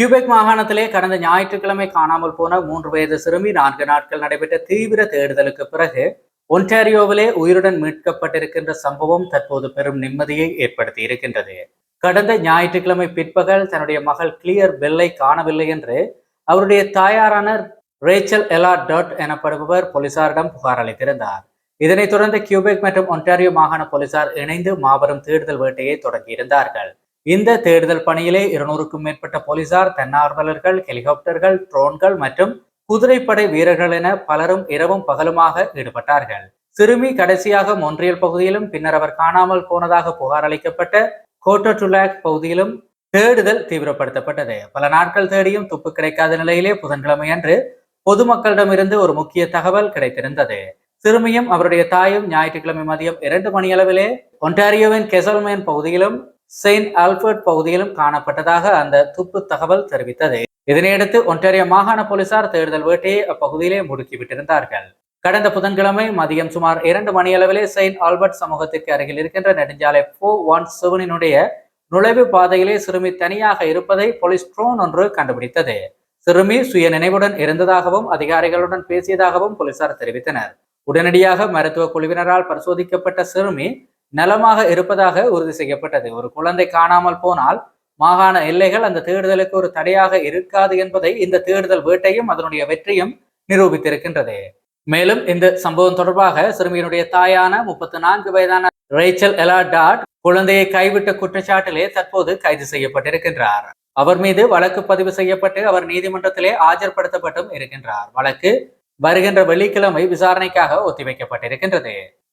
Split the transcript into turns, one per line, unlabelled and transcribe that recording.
Quebec மாகாணத்திலே கடந்த ஞாயிற்றுக்கிழமை காணாமல் போன மூன்று வயது சிறுமி நான்கு நாட்கள் நடைபெற்ற தீவிர தேடுதலுக்கு பிறகு ஒன்டாரியோவிலே உயிருடன் மீட்கப்பட்டிருக்கின்ற சம்பவம் தற்போது பெரும் நிம்மதியை ஏற்படுத்தி இருக்கின்றது. கடந்த ஞாயிற்றுக்கிழமை பிற்பகல் தன்னுடைய மகள் கிளியர் பெல்லை காணவில்லை என்று அவருடைய தாயாரான ரேச்சல் எலா டாட் எனப்படுபவர் போலீசாரிடம் புகார் அளித்திருந்தார். இதனைத் தொடர்ந்து கியூபெக் மற்றும் ஒன்டாரியோ மாகாண போலீசார் இணைந்து மாபெரும் தேடுதல் வேட்டையை தொடங்கியிருந்தார்கள். இந்த தேடுதல் பணியிலே இருநூறுக்கும் மேற்பட்ட போலீசார் தன்னார்வலர்கள் ஹெலிகாப்டர்கள் ட்ரோன்கள் மற்றும் குதிரைப்படை வீரர்கள் என பலரும் இரவும் பகலுமாக ஈடுபட்டார்கள். சிறுமி கடைசியாக மொன்றியல் பகுதியிலும் பின்னர் அவர் காணாமல் போனதாக புகார் அளிக்கப்பட்ட கோட்டோட்டுலாக் பகுதியிலும் தேடுதல் தீவிரப்படுத்தப்பட்டது. பல நாட்கள் தேடியும் துப்பு கிடைக்காத நிலையிலே புதன்கிழமை அன்று பொதுமக்களிடமிருந்து ஒரு முக்கிய தகவல் கிடைத்திருந்தது. சிறுமியும் அவருடைய தாயும் ஞாயிற்றுக்கிழமை மதியம் இரண்டு மணியளவிலே ஒன்டாரியோவின் கெசல்மேன் பகுதியிலும் செயின்ட் ஆல்பர்ட் பகுதியிலும் காணப்பட்டதாக அந்த துப்பு தகவல் தெரிவித்தது. இதனையடுத்து ஒன்டாரியோ மாகாண போலீசார் தேடுதல் வேட்டையை அப்பகுதியிலே முடுக்கிவிட்டிருந்தார்கள். கடந்த புதன்கிழமை மதியம் சுமார் இரண்டு மணியளவிலே செயின்ட் ஆல்பர்ட் சமூகத்திற்கு அருகில் இருக்கின்ற நெடுஞ்சாலை ஃபோ ஒன் செவனினுடைய நுழைவு பாதையிலே சிறுமி தனியாக இருப்பதை போலீஸ் ட்ரோன் ஒன்று கண்டுபிடித்தது. சிறுமி சுய நினைவுடன் இருந்ததாகவும் அதிகாரிகளுடன் பேசியதாகவும் போலீசார் தெரிவித்தனர். உடனடியாக மருத்துவ குழுவினரால் பரிசோதிக்கப்பட்ட சிறுமி நலமாக இருப்பதாக உறுதி செய்யப்பட்டது. ஒரு குழந்தை காணாமல் போனால் மாகாண எல்லைகள் அந்த தேடுதலுக்கு ஒரு தடையாக இருக்காது என்பதை இந்த தேடுதல் வேட்டையும் அதனுடைய வெற்றியும் நிரூபித்திருக்கின்றது. மேலும் இந்த சம்பவம் தொடர்பாக சிறுமியினுடைய தாயான முப்பத்தி நான்கு வயதான ரேச்சல் எலா டாட் குழந்தையை கைவிட்ட குற்றச்சாட்டிலே தற்போது கைது செய்யப்பட்டிருக்கின்றார். அவர் மீது வழக்கு பதிவு செய்யப்பட்டு அவர் நீதிமன்றத்திலே ஆஜர்படுத்தப்பட்டும் இருக்கின்றார். வழக்கு வருகின்ற வெள்ளிக்கிழமை விசாரணைக்காக ஒத்திவைக்கப்பட்டிருக்கின்றது.